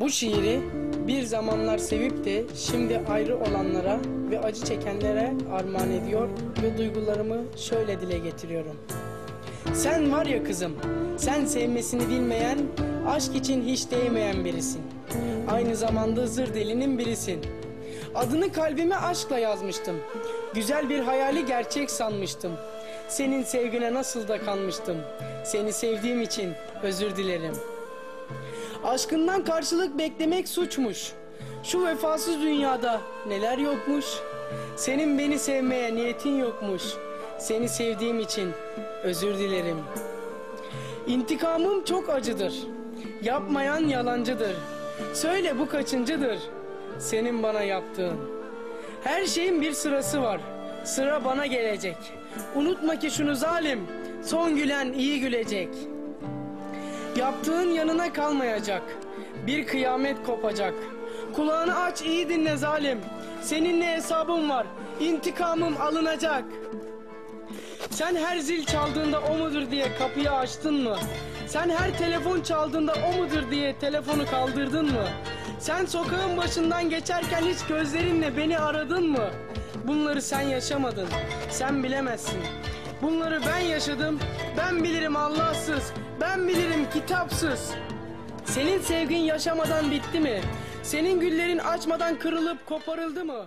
Bu şiiri bir zamanlar sevip de şimdi ayrı olanlara ve acı çekenlere armağan ediyor ve duygularımı şöyle dile getiriyorum. Sen var ya kızım, sen sevmesini bilmeyen, aşk için hiç değmeyen birisin. Aynı zamanda zır delinin birisin. Adını kalbime aşkla yazmıştım. Güzel bir hayali gerçek sanmıştım. Senin sevgine nasıl da kanmıştım. Seni sevdiğim için özür dilerim. Aşkından karşılık beklemek suçmuş. Şu vefasız dünyada neler yokmuş. Senin beni sevmeye niyetin yokmuş. Seni sevdiğim için özür dilerim. İntikamım çok acıdır. Yapmayan yalancıdır. Söyle bu kaçıncıdır? Senin bana yaptığın. Her şeyin bir sırası var. Sıra bana gelecek. Unutma ki şunu zalim. Son gülen iyi gülecek. Yaptığın yanına kalmayacak. Bir kıyamet kopacak. Kulağını aç iyi dinle zalim. Seninle hesabım var. İntikamım alınacak. Sen her zil çaldığında o mudur diye kapıyı açtın mı? Sen her telefon çaldığında o mudur diye telefonu kaldırdın mı? Sen sokağın başından geçerken hiç gözlerinle beni aradın mı? Bunları sen yaşamadın. Sen bilemezsin. Bunları ben yaşadım. Ben bilirim Allahsız. Ben bilirim kitapsız. Senin sevgin yaşamadan bitti mi? Senin güllerin açmadan kırılıp koparıldı mı?